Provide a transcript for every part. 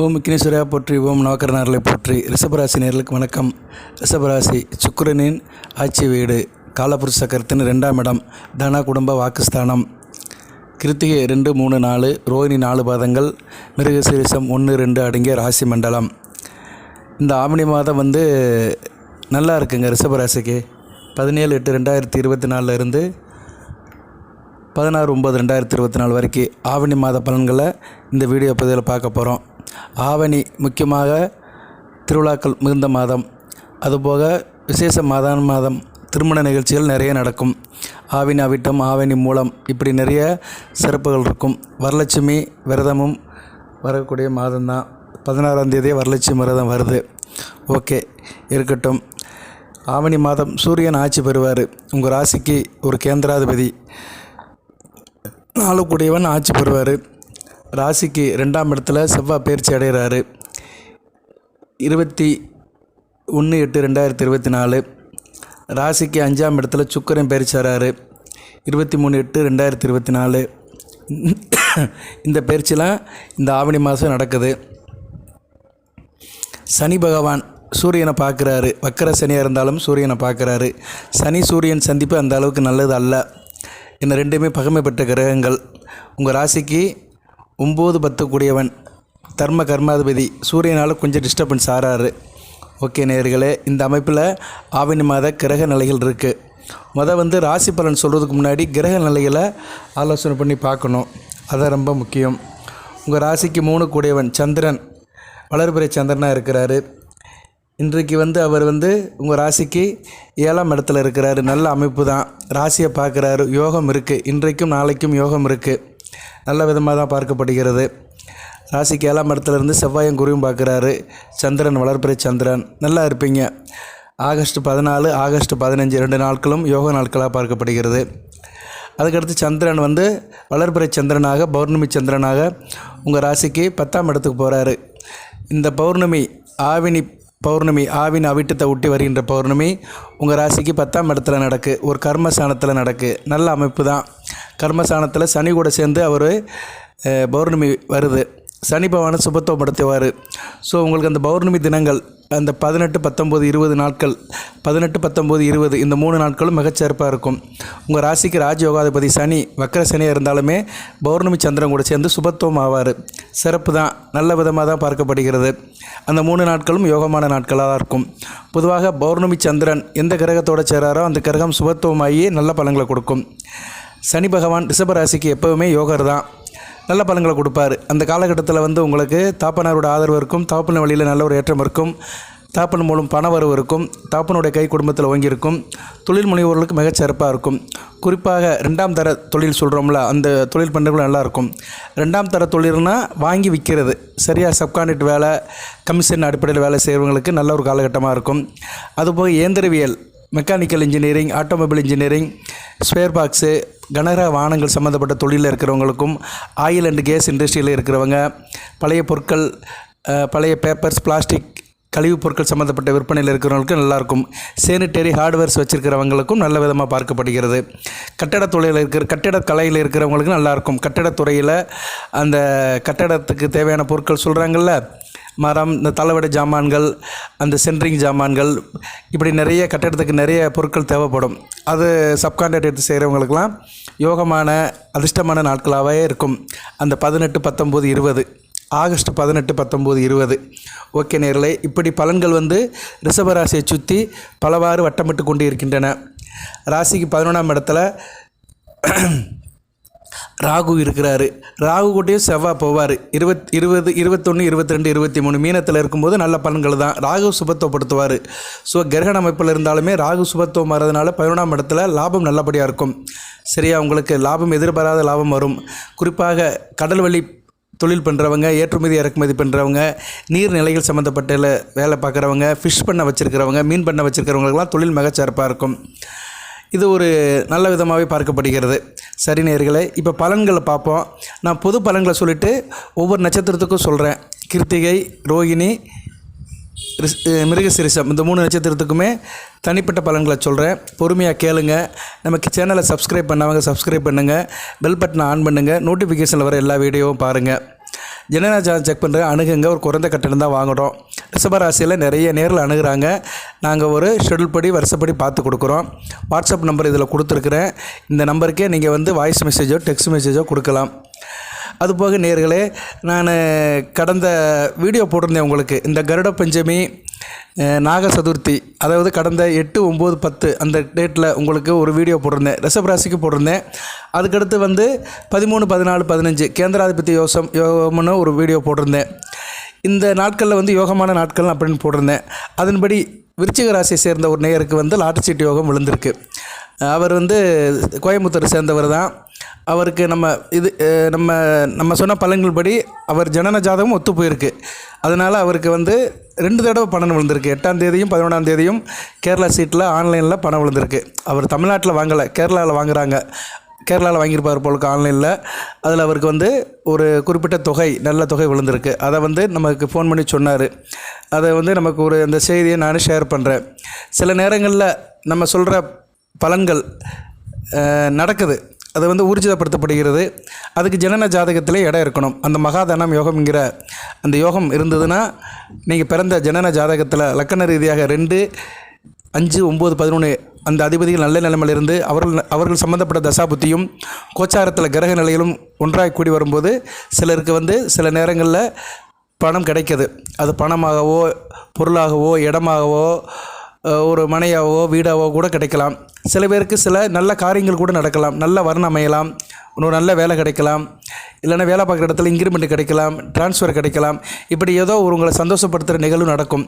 ஓம் விக்னேஸ்வரா போற்றி ஓம் நவக்கரனார்களை போற்றி ரிஷபராசி நேர்களுக்கு வணக்கம். ரிஷபராசி சுக்கரனின் ஆட்சி வீடு காலபுருஷ சக்கரத்தின் ரெண்டாம் இடம் தன குடும்ப வாக்குஸ்தானம். கிருத்திகை ரெண்டு மூணு நாலு ரோஹிணி நாலு பாதங்கள் மிருகசீரிசம் ஒன்று ரெண்டு அடங்கிய ராசி மண்டலம். இந்த ஆவணி மாதம் வந்து நல்லா இருக்குங்க ரிஷபராசிக்கு. பதினேழு எட்டு ரெண்டாயிரத்தி இருபத்தி நாலுலேருந்து பதினாறு ஒம்பது ரெண்டாயிரத்தி இருபத்தி நாலு வரைக்கும் ஆவணி மாத பலன்களை இந்த வீடியோ பதிவில் பார்க்க போகிறோம் ஆவணி முக்கியமாக திருவிழாக்கள் மிகுந்த மாதம். அதுபோக விசேஷ மாதான மாதம் திருமண நிகழ்ச்சிகள் நிறைய நடக்கும். ஆவினி அவிட்டம் ஆவணி மூலம் இப்படி நிறைய சிறப்புகள் இருக்கும். வரலட்சுமி விரதமும் வரக்கூடிய மாதம்தான். பதினாறாம் தேதி வரலட்சுமி விரதம் வருது. ஓகே இருக்கட்டும். ஆவணி மாதம் சூரியன் ஆட்சி பெறுவார். உங்கள் ராசிக்கு ஒரு கேந்திராதிபதி நாளுக்குடையவன் ஆட்சி பெறுவார். ராசிக்கு ரெண்டாம் இடத்துல செவ்வாய் பயிற்சி அடைகிறாரு. இருபத்தி ஒன்று எட்டு ரெண்டாயிரத்தி இருபத்தி நாலு. ராசிக்கு அஞ்சாம் இடத்துல சுக்கரன் பயிற்சி ஆறாரு இருபத்தி மூணு எட்டு ரெண்டாயிரத்தி இருபத்தி நாலு. இந்த பயிற்சிலாம் இந்த ஆவணி மாதம் நடக்குது. சனி பகவான் சூரியனை பார்க்குறாரு. வக்கர சனியாக இருந்தாலும் சூரியனை பார்க்குறாரு. சனி சூரியன் சந்திப்பு அந்த அளவுக்கு நல்லது அல்ல. இந்த ரெண்டுமே பகமைப்பட்ட கிரகங்கள். உங்கள் ராசிக்கு ஒம்பது பத்து கூடியவன் தர்ம கர்மாதிபதி சூரியனால் கொஞ்சம் டிஸ்டர்பன்ஸ் ஆறாரு. ஓகே நேர்களே இந்த அமைப்பில் ஆவணி மாத கிரக நிலைகள் இருக்குது மொதல் வந்து ராசி பலன் சொல்கிறதுக்கு முன்னாடி கிரக நிலைகளை ஆலோசனை பண்ணி பார்க்கணும். அதான் ரொம்ப முக்கியம். உங்கள் ராசிக்கு மூணு கூடியவன் சந்திரன் வளர்பிறை சந்திரனாக இருக்கிறாரு. இன்றைக்கு வந்து அவர் வந்து உங்கள் ராசிக்கு ஏழாம் இடத்துல இருக்கிறாரு. நல்ல அமைப்பு தான். ராசியை பார்க்குறாரு. யோகம் இருக்குது இன்றைக்கும் நாளைக்கும் யோகம் இருக்குது நல்ல விதமாக தான் பார்க்கப்படுகிறது. ராசிக்கு ஏழாம் இடத்துலேருந்து செவ்வாயும் குருவும் பார்க்குறாரு. சந்திரன் வளர்பிறை சந்திரன். நல்லா இருப்பீங்க. ஆகஸ்ட் பதினாலு ஆகஸ்ட் பதினஞ்சு ரெண்டு நாட்களும் யோக நாட்களாக பார்க்கப்படுகிறது. அதுக்கடுத்து சந்திரன் வந்து வளர்பிறை சந்திரனாக பௌர்ணமி சந்திரனாக உங்கள் ராசிக்கு பத்தாம் இடத்துக்கு போகிறாரு. இந்த பௌர்ணமி ஆவினி பௌர்ணமி ஆவின் அவிட்டத்தை ஒட்டி வருகின்ற பௌர்ணமி உங்கள் ராசிக்கு பத்தாம் இடத்துல நடக்கு. ஒரு கர்மஸ்தானத்தில் நடக்கு. நல்ல அமைப்பு தான். கர்மஸ்தானத்தில் சனி கூட சேர்ந்து அவர் பௌர்ணமி வருது. சனி பகவானை சுபத்துவம் படுத்துவார் ஸோ உங்களுக்கு அந்த பௌர்ணமி தினங்கள் அந்த பதினெட்டு பத்தொம்போது இருபது நாட்கள் பதினெட்டு பத்தொம்போது இருபது இந்த மூணு நாட்களும் மிகச்சிறப்பாக இருக்கும். உங்கள் ராசிக்கு ராஜயோகாதிபதி சனி வக்கர சனியாக இருந்தாலுமே பௌர்ணமி சந்திரன் கூட சேர்ந்து சுபத்துவம் ஆவார் சிறப்பு தான் நல்ல விதமாக தான் பார்க்கப்படுகிறது. அந்த மூணு நாட்களும் யோகமான நாட்களாக தான் இருக்கும். பொதுவாக பௌர்ணமி சந்திரன் எந்த கிரகத்தோடு சேராரோ அந்த கிரகம் சுபத்துவமாகி நல்ல பலன்களை கொடுக்கும். சனி பகவான் ரிஷபராசிக்கு எப்போவுமே யோகர் தான். நல்ல பலன்களை கொடுப்பார். அந்த காலகட்டத்தில் வந்து உங்களுக்கு தாப்பனாரோட ஆதரவு இருக்கும். தாப்பன வழியில் நல்ல ஒரு ஏற்றம் இருக்கும். தாப்பன் மூலம் பண வரவு இருக்கும். தாப்பனுடைய கை குடும்பத்தில் ஓங்கியிருக்கும். தொழில் முனைவோர்களுக்கு மிகச்சிறப்பாக இருக்கும். குறிப்பாக ரெண்டாம் தர தொழில் சொல்கிறோம்ல அந்த தொழில் பண்ணுறவங்களும் நல்லாயிருக்கும் ரெண்டாம் தர தொழில்னால் வாங்கி விற்கிறது சரியாக சப்கான்ட்ராக்ட் வேலை கமிஷன் அடிப்படையில் வேலை செய்கிறவங்களுக்கு நல்ல ஒரு காலகட்டமாக இருக்கும். அதுபோக இயந்திரவியல் mechanical engineering automobile engineering spare parts கனரக வாகனங்கள் சம்மந்தப்பட்ட தொழிலில் இருக்கிறவங்களுக்கும் ஆயில் அண்ட் கேஸ் இண்டஸ்ட்ரியில் இருக்கிறவங்க பழைய பொருட்கள் பழைய பேப்பர்ஸ் பிளாஸ்டிக் கழிவுப் பொருட்கள் சம்மந்தப்பட்ட விற்பனையில் இருக்கிறவங்களுக்கு நல்லாயிருக்கும். சேனிட்டரி ஹார்ட்வேர்ஸ் வச்சுருக்கிறவங்களுக்கும் நல்ல விதமாக பார்க்கப்படுகிறது. கட்டடத் தொழிலில் இருக்கிற கட்டிடக் கலையில் இருக்கிறவங்களுக்கு நல்லாயிருக்கும். கட்டிடத்துறையில் அந்த கட்டடத்துக்கு தேவையான பொருட்கள் சொல்கிறாங்கல்ல மரம் இந்த தலைவடை ஜாமான்கள் அந்த சென்ட்ரிங் ஜாமான்கள் இப்படி நிறைய கட்டடத்துக்கு நிறைய பொருட்கள் தேவைப்படும். அது சப்கான்ட்ராக்ட் எடுத்து செய்கிறவங்களுக்கெல்லாம் யோகமான அதிர்ஷ்டமான நாட்களாகவே இருக்கும். அந்த பதினெட்டு பத்தொம்போது இருபது. ஆகஸ்ட் பதினெட்டு பத்தொம்போது இருபது. ஓகே நேர்களே இப்படி பலன்கள் வந்து ரிஷபராசியை சுற்றி பலவாறு வட்டமிட்டு கொண்டு இருக்கின்றன ராசிக்கு பதினொன்றாம் இடத்துல ராகு இருக்கிறாரு. ராகு கூட்டயும் செவ்வாய் போவார். இருபத் இருபது இருபத்தொன்று இருபத்தி ரெண்டு இருபத்தி மூணு மீனத்தில் இருக்கும்போது நல்ல பலன்கள் தான். ராகு சுபத்துவப்படுத்துவார் ஸோ கிரகண அமைப்பில் இருந்தாலுமே ராகு சுபத்துவம் வரதுனால பதினொன்றாம் இடத்துல லாபம் நல்லபடியாக இருக்கும். சரியா உங்களுக்கு லாபம் எதிர்பாராத லாபம் வரும். குறிப்பாக கடல் வழி தொழில் பண்ணுறவங்க ஏற்றுமதி இறக்குமதி பண்ணுறவங்க நீர்நிலைகள் சம்மந்தப்பட்ட வேலை பார்க்குறவங்க ஃபிஷ் பண்ண வச்சுருக்கிறவங்க மீன் பண்ண வச்சுருக்கிறவங்களுக்கெல்லாம் தொழில் மிகச்சிறப்பாக இருக்கும். இது ஒரு நல்ல விதமாகவே பார்க்கப்படுகிறது. சரி நேர்களை இப்போ பலன்களை பார்ப்போம். நான் பொது பலன்களை சொல்லிவிட்டு ஒவ்வொரு நட்சத்திரத்துக்கும் சொல்கிறேன் கிருத்திகை ரோகிணி மிருகசிரிசம் இந்த மூணு நட்சத்திரத்துக்குமே தனிப்பட்ட பலன்களை சொல்கிறேன் பொறுமையாக கேளுங்க. நமக்கு சேனலை சப்ஸ்கிரைப் பண்ணவங்க சப்ஸ்கிரைப் பண்ணுங்கள் பெல் பட்டனை ஆன் பண்ணுங்கள் நோட்டிஃபிகேஷனில் வர எல்லா வீடியோவும் பாருங்கள் ஜனனா செக் பண்ணுற அணுகுங்க. ஒரு குறைந்த கட்டணம் தான் வாங்குகிறோம் ரிஷபராசியில் நிறைய நேரில் அணுகிறாங்க. நாங்கள் ஒரு ஷெடியூல் படி வருஷப்படி பார்த்து கொடுக்குறோம். வாட்ஸ்அப் நம்பர் இதில் கொடுத்துருக்குறேன். இந்த நம்பருக்கே நீங்கள் வந்து வாய்ஸ் மெசேஜோ டெக்ஸ்ட் மெசேஜோ கொடுக்கலாம். அதுபோக நேர்களே நான் கடந்த வீடியோ போட்டிருந்தேன் உங்களுக்கு. இந்த கருட பஞ்சமி நாக சதுர்த்தி அதாவது கடந்த எட்டு ஒம்பது பத்து அந்த டேட்டில் உங்களுக்கு ஒரு வீடியோ போட்டிருந்தேன். ரிஷப ராசிக்கு போட்டிருந்தேன். அதுக்கடுத்து வந்து பதிமூணு பதினாலு பதினஞ்சு கேந்திராதிபதி யோசம் யோகம்னு ஒரு வீடியோ போட்டிருந்தேன். இந்த நாட்களில் வந்து யோகமான நாட்கள் அப்படின்னு போட்டிருந்தேன். அதன்படி விருச்சிக ராசியை சேர்ந்த ஒரு நேயருக்கு வந்து லாட்டரி சீட்டு யோகம் விழுந்திருக்கு. அவர் வந்து கோயம்புத்தூர் சேர்ந்தவர் தான். அவருக்கு நம்ம இது நம்ம நம்ம சொன்ன பலன்கள் படி அவர் ஜனன ஜாதகம் ஒத்து போயிருக்கு அதனால் அவருக்கு வந்து ரெண்டு தடவை பணம் விழுந்திருக்கு. எட்டாம் தேதியும் பதினொன்றாம் தேதியும் கேரளா சீட்டில் ஆன்லைனில் பணம் விழுந்திருக்கு. அவர் தமிழ்நாட்டில் வாங்கலை கேரளாவில் வாங்குறாங்க. கேரளாவில் வாங்கியிருப்பார் போலுக்கு ஆன்லைனில். அதில் அவருக்கு வந்து ஒரு குறிப்பிட்ட தொகை நல்ல தொகை விழுந்திருக்கு. அதை வந்து நமக்கு ஃபோன் பண்ணி சொன்னார். அதை வந்து நமக்கு ஒரு அந்த செய்தியை நான் ஷேர் பண்ணுறேன் சில நேரங்களில் நம்ம சொல்கிற பலன்கள் நடக்குது. அது வந்து ஊர்ஜிதப்படுத்தப்படுகிறது. அதுக்கு ஜனன ஜாதகத்திலே இடம் இருக்கணும். அந்த மகாதனம் யோகம்ங்கிற அந்த யோகம் இருந்ததுன்னா நீங்கள் பிறந்த ஜனன ஜாதகத்தில் லக்கண ரீதியாக ரெண்டு அஞ்சு ஒம்பது பதினொன்று அந்த அதிபதிகள் நல்ல நிலைமையில் இருந்து அவர்கள் அவர்கள் சம்மந்தப்பட்ட தசாபுத்தியும் கோச்சாரத்தில் கிரக நிலையிலும் ஒன்றாய் கூடி வரும்போது சிலருக்கு வந்து சில நேரங்களில் பணம் கிடைக்கிது. அது பணமாகவோ பொருளாகவோ இடமாகவோ ஒரு மனையாகவோ வீடாகவோ கூட கிடைக்கலாம். சில பேருக்கு சில நல்ல காரியங்கள் கூட நடக்கலாம். நல்ல வர்ணம் அமையலாம். ஒரு நல்ல வேலை கிடைக்கலாம். இல்லைன்னா வேலை பார்க்குற இடத்துல இன்க்ரிமெண்ட் கிடைக்கலாம். ட்ரான்ஸ்ஃபர் கிடைக்கலாம். இப்படி ஏதோ ஒரு உங்களை சந்தோஷப்படுத்துகிற நிகழ்வு நடக்கும்.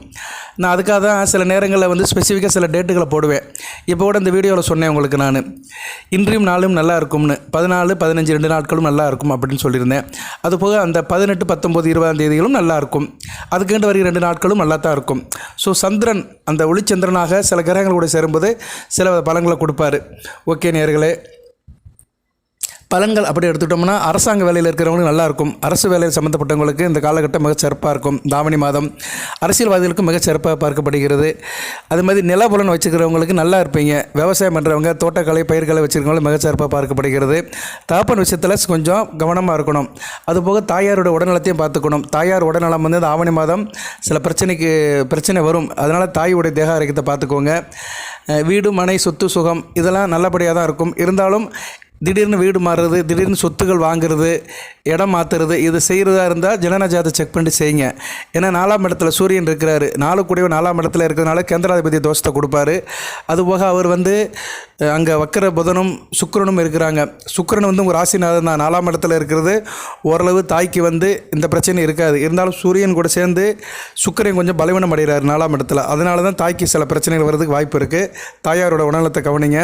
நான் அதுக்காக தான் சில நேரங்களில் வந்து ஸ்பெசிஃபிக்காக சில டேட்டுகளை போடுவேன். இப்போ கூட இந்த வீடியோவில் சொன்னேன் உங்களுக்கு நான். இன்றையும் நாளும் நல்லா இருக்கும்னு. பதினாலு பதினஞ்சு ரெண்டு நாட்களும் நல்லா இருக்கும் அப்படின்னு சொல்லியிருந்தேன். அது போக அந்த பதினெட்டு பத்தொம்போது இருபதாம் தேதிகளும் நல்லா இருக்கும். அதுக்கேண்டு வருகிற ரெண்டு நாட்களும் நல்லா தான் இருக்கும். ஸோ சந்திரன் அந்த ஒளிச்சந்திரனாக சில கிரகங்கள் கூட சேரும்போது சில விவரங்களை கொடுப்பாரு. ஓகே நேர்களே பலன்கள் அப்படி எடுத்துக்கிட்டோம்னா அரசாங்க வேலையில் இருக்கிறவங்களுக்கு நல்லா இருக்கும் அரசு வேலையில் சம்மந்தப்பட்டவங்களுக்கு இந்த காலகட்டம் மிகச் சிறப்பாக இருக்கும். தாவணி மாதம் அரசியல்வாதிகளுக்கும் மிகச் சிறப்பாக பார்க்கப்படுகிறது. அது மாதிரி நிலபுலன் வச்சுக்கிறவங்களுக்கு நல்லா இருப்பீங்க. விவசாயம் பண்ணுறவங்க தோட்டக்கலை பயிர்களை வச்சுருக்கவங்களும் மிக சிறப்பாக பார்க்கப்படுகிறது. தகப்பன் விஷயத்தில் கொஞ்சம் கவனமாக இருக்கணும். அதுபோக தாயாரோட உடல்நலத்தையும் பார்த்துக்கணும். தாயார் உடல்நலம் வந்து இந்த ஆவணி மாதம் சில பிரச்சனைக்கு பிரச்சனை வரும். அதனால் தாயுடைய தேக ஆரோக்கியத்தை பார்த்துக்கோங்க. வீடு மனை சொத்து சுகம் இதெல்லாம் நல்லபடியாக தான் இருக்கும். இருந்தாலும் திடீர்னு வீடு மாறுறது திடீர்னு சொத்துகள் வாங்குறது இடம் மாற்றுறது இது செய்கிறதா இருந்தால் ஜனன செக் பண்ணி செய்யுங்க. ஏன்னா நாலாம் இடத்துல சூரியன் இருக்கிறாரு. நாலு கூடவே நாலாம் இடத்துல இருக்கிறதுனால கேந்திராதிபதி தோஷத்தை கொடுப்பாரு. அதுபோக அவர் வந்து அங்கே வக்கர புதனும் சுக்கரனும் இருக்கிறாங்க. சுக்கரன் வந்து உங்கள் ராசிநாதன் தான். நாலாம் இடத்துல இருக்கிறது. ஓரளவு தாய்க்கு வந்து இந்த பிரச்சனை இருக்காது. இருந்தாலும் சூரியன் கூட சேர்ந்து சுக்கரன் கொஞ்சம் பலவீனம் அடைகிறார் நாலாம் இடத்துல. அதனால தான் தாய்க்கு சில பிரச்சனைகள் வர்றதுக்கு வாய்ப்பு இருக்குது தாயாரோட உடல்நலத்தை கவனிங்க.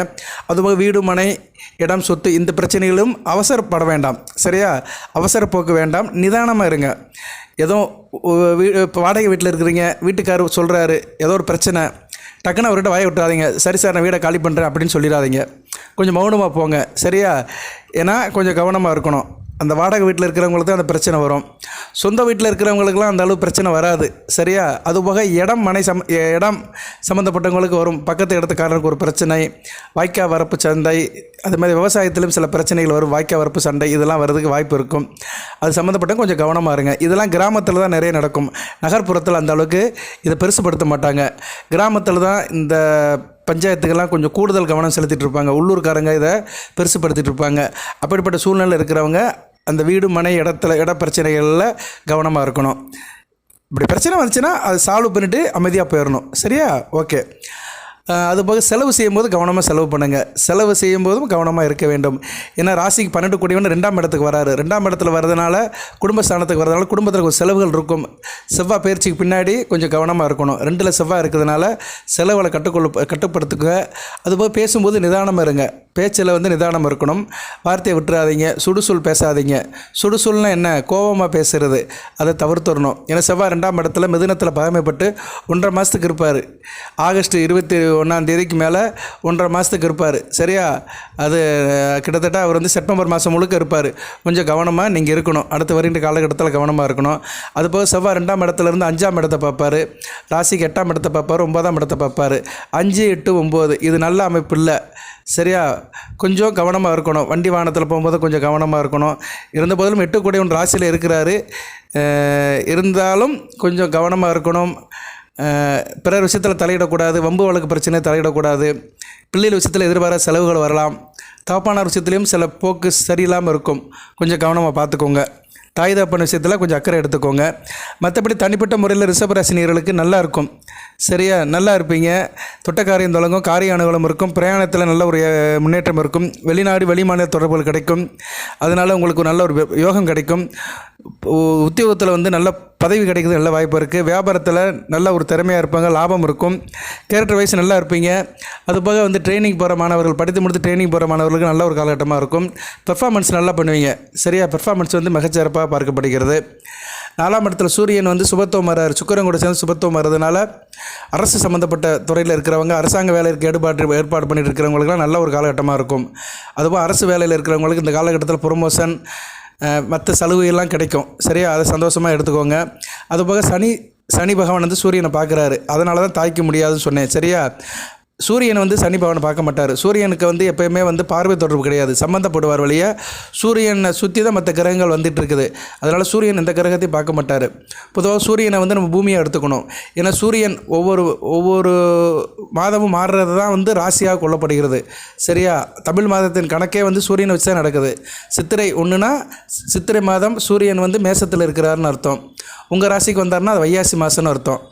அதுபோக வீடு மனை இடம் சொத்து இந்த பிரச்சனைகளும் அவசரப்பட வேண்டாம். சரியா? அவசர போக்கு வேண்டாம். நிதானமாக இருங்க. ஏதோ வீ இப்போ வாடகை வீட்டில் இருக்கிறீங்க. வீட்டுக்காரர் சொல்கிறாரு ஏதோ ஒரு பிரச்சனை. டக்குன்னு அவர்கிட்ட வாய விட்டுறாதீங்க. சரி சார் நான் வீடை காலி பண்ணுறேன் அப்படின்னு சொல்லிடாதீங்க கொஞ்சம் மௌனமாக போங்க. சரியா? ஏன்னா கொஞ்சம் கவனமாக இருக்கணும். அந்த வாடகை வீட்டில் இருக்கிறவங்களுக்கு தான் அந்த பிரச்சனை வரும். சொந்த வீட்டில் இருக்கிறவங்களுக்குலாம் அந்த அளவு பிரச்சனை வராது. சரியா? அதுபோக இடம் மனை சம் இடம் சம்மந்தப்பட்டவங்களுக்கு வரும். பக்கத்து இடத்துக்காரருக்கு ஒரு பிரச்சனை வாய்க்கா வரப்பு சந்தை அது மாதிரி விவசாயத்திலும் சில பிரச்சனைகள் வரும். வாய்க்கா வரப்பு சண்டை இதெல்லாம் வர்றதுக்கு வாய்ப்பு இருக்கும். அது சம்மந்தப்பட்ட கொஞ்சம் கவனமாக இருங்க. இதெல்லாம் கிராமத்தில் தான் நிறைய நடக்கும். நகர்ப்புறத்தில் அந்த அளவுக்கு இதை பெருசுப்படுத்த மாட்டாங்க. கிராமத்தில் தான் இந்த பஞ்சாயத்துக்கெல்லாம் கொஞ்சம் கூடுதல் கவனம் செலுத்திட்டு இருப்பாங்க. உள்ளூர்காரங்க இதை பெருசுப்படுத்திட்டு இருப்பாங்க. அப்படிப்பட்ட சூழ்நிலை இருக்கிறவங்க அந்த வீடு மனை இடத்துல இட பிரச்சனைகளில் கவனமாக இருக்கணும். இப்படி பிரச்சனை வந்துச்சுன்னா அதை சால்வ் பண்ணிவிட்டு அமைதியாக போயிடணும் சரியா? ஓகே அது அதுபோக செலவு செய்யும்போது கவனமாக செலவு பண்ணுங்கள் செலவு செய்யும்போதும் கவனமாக இருக்க வேண்டும். ஏன்னா ராசிக்கு பன்னெண்டு கூடியவன் ரெண்டாம் இடத்துக்கு வராரு. ரெண்டாம் இடத்துல வரதுனால குடும்பஸ்தானத்துக்கு வரதுனால குடும்பத்தில் கொஞ்சம் செலவுகள் இருக்கும். செவ்வாய் பயிற்சிக்கு பின்னாடி கொஞ்சம் கவனமாக இருக்கணும். ரெண்டில் செவ்வாய் இருக்கிறதுனால செலவுகளை கட்டுக்கொள்ள கட்டுப்படுத்துக்க அதுபோக பேசும்போது நிதானமாக இருங்க. பேச்சில் வந்து நிதானம் இருக்கணும். வார்த்தையை விட்டுறாதீங்க. சுடுசொல் பேசாதீங்க. சுடுசொல்னா என்ன? கோபமாக பேசுறது. அதை தவிர்த்துடணும். ஏன்னா செவ்வாய் ரெண்டாம் இடத்துல மிதுனத்தில் பகமைப்பட்டு ஒன்றரை மாதத்துக்கு இருப்பார். ஆகஸ்ட் இருபத்தி ஒன்றாந்தேதிக்கு மேலே ஒன்றரை மாதத்துக்கு இருப்பார். சரியா? அது கிட்டத்தட்ட அவர் வந்து செப்டம்பர் மாதம் முழுக்க இருப்பார். கொஞ்சம் கவனமாக நீங்கள் இருக்கணும். அடுத்து வருகின்ற காலகட்டத்தில் கவனமாக இருக்கணும். அதுபோக செவ்வாய் ரெண்டாம் இடத்துல இருந்து அஞ்சாம் இடத்தை பார்ப்பார். ராசிக்கு எட்டாம் இடத்தை பார்ப்பார். ஒன்பதாம் இடத்தை பார்ப்பார். அஞ்சு எட்டு ஒம்பது இது நல்ல அமைப்பு இல்லை. சரியா? கொஞ்சம் கவனமாக இருக்கணும். வண்டி வாகனத்தில் போகும்போது கொஞ்சம் கவனமாக இருக்கணும். இருந்த போதிலும் எட்டு கூட ஒன்று ராசியில் இருக்கிறாரு. இருந்தாலும் கொஞ்சம் கவனமாக இருக்கணும். பிறர் விஷயத்தில் தலையிடக்கூடாது வம்பு வழக்கு பிரச்சனை தலையிடக்கூடாது பிள்ளைகள் விஷயத்தில் எதிர்பாராத செலவுகள் வரலாம். தப்பானார் விஷயத்துலையும் சில போக்கு சரியில்லாமல் இருக்கும். கொஞ்சம் கவனமாக பார்த்துக்கோங்க. தாய் தப்பன் விஷயத்தில் கொஞ்சம் அக்கறை எடுத்துக்கோங்க. மற்றபடி தனிப்பட்ட முறையில் ரிஷபராசினியர்களுக்கு நல்லா இருக்கும். சரியா? நல்லா இருப்பீங்க. தொட்ட காரியம் தொடங்கும் காரிய அனுகூலம் இருக்கும். பிரயாணத்தில் நல்ல ஒரு முன்னேற்றம் இருக்கும். வெளிநாடு வெளிமாநில தொடர்புகள் கிடைக்கும். அதனால் உங்களுக்கு நல்ல ஒரு யோகம் கிடைக்கும். உத்தியோகத்தில் வந்து நல்ல பதவி கிடைக்கிறது நல்ல வாய்ப்பு இருக்குது வியாபாரத்தில் நல்ல ஒரு திறமையாக இருப்பாங்க லாபம் இருக்கும். கேரக்டர் வைஸ் நல்லா இருப்பீங்க. அதுபோக வந்து ட்ரைனிங் போகிற மாணவர்கள் படித்து முடித்து ட்ரைனிங் போகிற மாணவர்களுக்கு நல்ல ஒரு காலகட்டமாக இருக்கும். பெர்ஃபார்மன்ஸ் நல்லா பண்ணுவீங்க. சரியா? பெர்ஃபார்மன்ஸ் வந்து மிகச்சிறப்பாக பார்க்கப்படுகிறது. நாலாம் இடத்துல சூரியன் வந்து சுபத்துவம் வர்றாரு. சுக்கிரன் கூட சேர்ந்து சுபத்துவம் வர்றதுனால அரசு சம்மந்தப்பட்ட துறையில் இருக்கிறவங்க அரசாங்க வேலைக்கு ஏற்பாடு ஏற்பாடு பண்ணிட்டு இருக்கிறவங்களுக்குலாம் நல்ல ஒரு காலகட்டமாக இருக்கும். அதுபோல் அரசு வேலையில் இருக்கிறவங்களுக்கு இந்த காலகட்டத்தில் ப்ரொமோஷன் மற்ற சலுகையெல்லாம் கிடைக்கும். சரியா? அதை சந்தோஷமாக எடுத்துக்கோங்க. அதுபோக சனி சனி பகவான் வந்து சூரியனை பார்க்குறாரு. அதனால தான் தாய்க்க முடியாதுன்னு சொன்னேன். சரியா? சூரியனை வந்து சனி பவனை பார்க்க மாட்டார். சூரியனுக்கு வந்து எப்பயுமே வந்து பார்வை தொடர்பு கிடையாது. சம்மந்தப்படுவார் வழியாக சூரியனை சுற்றி தான் மற்ற கிரகங்கள் வந்துட்டு இருக்குது. அதனால் சூரியன் எந்த கிரகத்தையும் பார்க்க மாட்டார். பொதுவாக சூரியனை வந்து நம்ம பூமியை எடுத்துக்கணும். ஏன்னா சூரியன் ஒவ்வொரு ஒவ்வொரு மாதமும் மாறுறது தான் வந்து ராசியாக கொள்ளப்படுகிறது. சரியா? தமிழ் மாதத்தின் கணக்கே வந்து சூரியனை வச்சு தான் நடக்குது. சித்திரை ஒன்றுனா சித்திரை மாதம் சூரியன் வந்து மேசத்தில் இருக்கிறாருன்னு அர்த்தம். உங்கள் ராசிக்கு வந்தாருன்னா அது வையாசி மாதம்னு அர்த்தம்.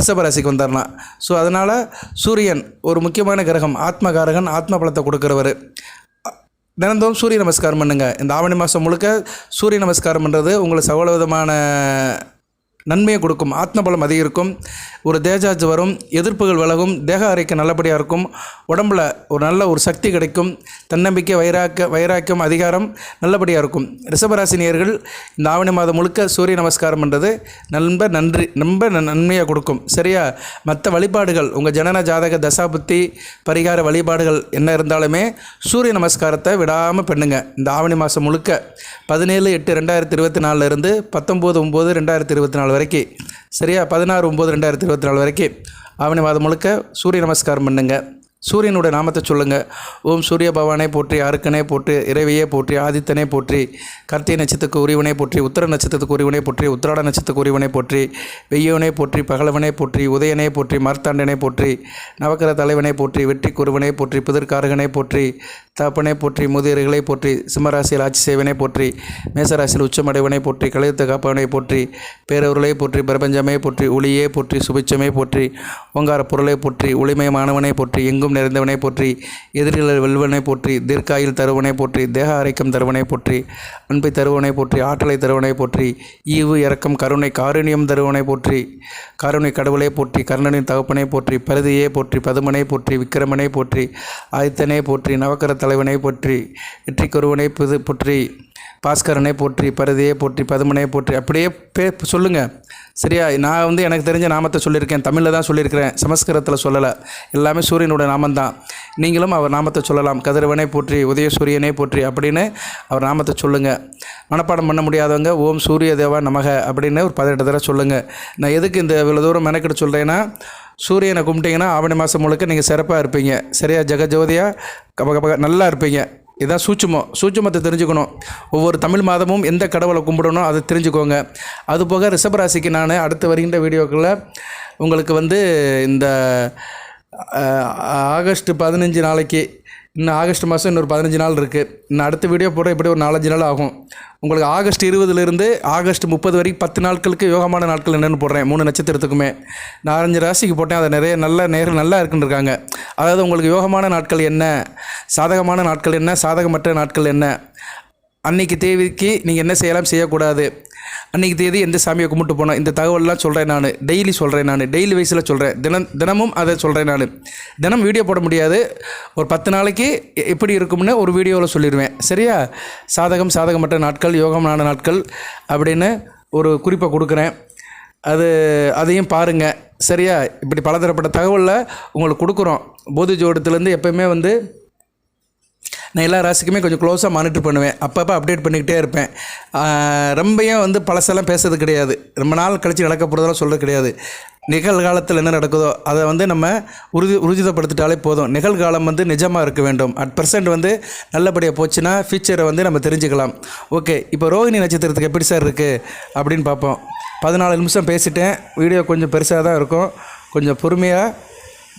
ரிஷப வந்தார்னா. ஸோ அதனால் சூரியன் ஒரு முக்கியமான கிரகம். ஆத்மகாரகன் ஆத்ம பலத்தை கொடுக்குறவர். தினந்தோறும் சூரிய நமஸ்காரம் பண்ணுங்கள் இந்த ஆவணி மாதம் முழுக்க சூரிய நமஸ்காரம் பண்ணுறது உங்களுக்கு சகல விதமான நன்மையை கொடுக்கும் ஆத்மபலம் அதிகரிக்கும் ஒரு தேஜாஜ் வரும் எதிர்ப்புகள் விலகும் தேக அறைக்கு நல்லபடியாக இருக்கும் உடம்புல ஒரு நல்ல ஒரு சக்தி கிடைக்கும் தன்னம்பிக்கை வைராக்க வைராக்கியம் அதிகாரம் நல்லபடியாக இருக்கும். ரிஷபராசினியர்கள் இந்த ஆவணி மாதம் முழுக்க சூரிய நமஸ்காரம் பண்ணுறது நம்ப நன்றி ரொம்ப நன்- நன்மையாக கொடுக்கும். சரியா? மற்ற வழிபாடுகள் உங்கள் ஜனன ஜாதக தசாபுத்தி பரிகார வழிபாடுகள் என்ன இருந்தாலுமே சூரிய நமஸ்காரத்தை விடாமல் பண்ணுங்க. இந்த ஆவணி மாதம் முழுக்க பதினேழு எட்டு ரெண்டாயிரத்தி இருபத்தி நாலுலேருந்து பத்தொம்போது ஒம்பது ரெண்டாயிரத்தி இருபத்தி நாலு வரைக்கும் சரியா? பதினாறு ஒம்பது ரெண்டாயிரத்தி இருபத்தி நாலு வரைக்கும் ஆவணி மாதம் முழுக்க சூரிய நமஸ்காரம் பண்ணுங்க. சூரியனுடைய நாமத்தை சொல்லுங்கள் ஓம் சூரிய பவானே போற்றி அருக்கனே போற்றி இறைவையே போற்றி ஆதித்தனே போற்றி கர்த்திய நட்சத்திரத்துக்கு உரிவனை போற்றி உத்தர நட்சத்திரத்துக்கு உரிவனை போற்றி உத்திராட நட்சத்திரத்துக்கு உரிவனை போற்றி வெய்யவனை போற்றி பகலவனை போற்றி உதயனை போற்றி மார்த்தாண்டனை போற்றி நவக்கர தலைவனை போற்றி வெற்றி குருவனை போற்றி புதிர்காரகனை போற்றி தாப்பனை போற்றி முதியர்களை போற்றி சிம்மராசியில் ஆட்சி செய்வனை போற்றி மேசராசியில் உச்சமடைவனை போற்றி கலையத்த காப்பவனை போற்றி பேரவர்களை போற்றி பிரபஞ்சமே போற்றி ஒளியே போற்றி சுபிச்சமே போற்றி ஓங்கார பொருளை போற்றி ஒளிமயமானவனை போற்றி எங்கும் நிறைந்தவனை போற்றி எதிரிகள் வெல்வனை போற்றி தீர்க்காயில் தருவனை போற்றி தேக ஆரோக்கியம் தருவனை போற்றி அன்பை தருவனை போற்றி ஆற்றலை தருவனை போற்றி ஈவு இரக்கம் கருணை காருண்யம் தருவனை போற்றி கருணை கடவுளை போற்றி கர்ணனின் தகப்பனை போற்றி பருதியே போற்றி பதுமனை போற்றி விக்கிரமனை போற்றி ஆதித்தனை போற்றி நவக்கர தலைவனை போற்றி வெற்றி கருவனை புது போற்றி பாஸ்கரனை போற்றி பரதியை போற்றி பதுமனை போற்றி. அப்படியே பே சொல்லுங்கள் சரியா? நான் வந்து எனக்கு தெரிஞ்ச நாமத்தை சொல்லியிருக்கேன். தமிழில் தான் சொல்லியிருக்கிறேன். சமஸ்கிருதத்தில் சொல்லலை. எல்லாமே சூரியனோட நாமந்தான் நீங்களும் அவர் நாமத்தை சொல்லலாம். கதிரவனை போற்றி உதய சூரியனை போற்றி அப்படின்னு அவர் நாமத்தை சொல்லுங்கள் மனப்பாடம் பண்ண முடியாதவங்க ஓம் சூரிய தேவா நமக அப்படின்னு ஒரு பதினெட்டு தடவை சொல்லுங்கள் நான் எதுக்கு இந்த இவ்வளோ தூரம் மெனக்கெட்டு சொல்கிறேன்னா சூரியனை கும்பிட்டிங்கன்னா ஆவணி மாதம் முழுக்க நீங்கள் சிறப்பாக இருப்பீங்க. சரியா? ஜெகஜோதியாக கப கப நல்லா இருப்பீங்க. இதான் சூட்சமம். சூட்சமத்தை தெரிஞ்சுக்கணும். ஒவ்வொரு தமிழ் மாதமும் எந்த கடவுளை கும்பிடணும் அதை தெரிஞ்சுக்கோங்க. அதுபோக ரிஷபராசிக்கு நான் அடுத்து வருகின்ற வீடியோக்களில் உங்களுக்கு வந்து இந்த ஆகஸ்ட் பதினஞ்சு நாளைக்கு இன்னும் ஆகஸ்ட் மாதம் இன்னொரு பதினஞ்சு நாள் இருக்குது இன்னும் அடுத்த வீடியோ போட இப்படி ஒரு நாலஞ்சு நாள் ஆகும். உங்களுக்கு ஆகஸ்ட் இருபதுலேருந்து ஆகஸ்ட் முப்பது வரைக்கும் பத்து நாட்களுக்கு யோகமான நாட்கள் என்னென்னு போடுறேன். மூணு நட்சத்திரத்துக்குமே. நான் அஞ்சு ராசிக்கு போட்டேன். அதை நிறைய நல்ல நேரம் நல்லா இருக்குன்னு இருக்காங்க. அதாவது உங்களுக்கு யோகமான நாட்கள் என்ன? சாதகமான நாட்கள் என்ன? சாதகமற்ற நாட்கள் என்ன? அன்னைக்கு தேதிக்கு நீங்கள் என்ன செய்யலாம்? செய்யக்கூடாது. அன்றைக்கி தேதி எந்த சாமியை கும்பிட்டு போனோம் இந்த தகவல்லாம் சொல்கிறேன் நான். டெய்லி சொல்கிறேன் நான். டெய்லி வயசில் சொல்கிறேன் தினம் தினமும் அதை சொல்கிறேன் நான். தினம் வீடியோ போட முடியாது. ஒரு பத்து நாளைக்கு எ- எப்படி இருக்கும்னு ஒரு வீடியோவில் சொல்லிடுவேன் சரியா? சாதகம் சாதகமற்ற நாட்கள் யோகமான நாட்கள் அப்படின்னு ஒரு குறிப்பை கொடுக்குறேன். அது அதையும் பாருங்கள் சரியா? இப்படி பலதரப்பட்ட தகவலில் உங்களுக்கு கொடுக்குறோம். போதி ஜோடத்துலேருந்து எப்போயுமே வந்து நான் எல்லா ராசிக்குமே கொஞ்சம் க்ளோஸாக மானிட்டர் பண்ணுவேன். அப்பப்போ அப்டேட் பண்ணிக்கிட்டே இருப்பேன். ரொம்பையும் வந்து பழசெல்லாம் பேசுறது கிடையாது. ரொம்ப நாள் கழித்து நடக்க போகிறதெல்லாம் சொல்கிறது கிடையாது. நிகழ்காலத்தில் என்ன நடக்குதோ அதை வந்து நம்ம உறுதி உறுதிப்படுத்திட்டாலே போதும். நிகழ்காலம் வந்து நிஜமாக இருக்க வேண்டும். அட் பர்சன்ட் வந்து நல்லபடியாக போச்சுன்னா ஃபியூச்சரை வந்து நம்ம தெரிஞ்சுக்கலாம். ஓகே இப்போ ரோஹிணி நட்சத்திரத்துக்கு எப்படி சார் இருக்குது அப்படின்னு பார்ப்போம். பதினாலு நிமிஷம் பேசிட்டேன். வீடியோ கொஞ்சம் பெருசாக தான் இருக்கும். கொஞ்சம் பொறுமையாக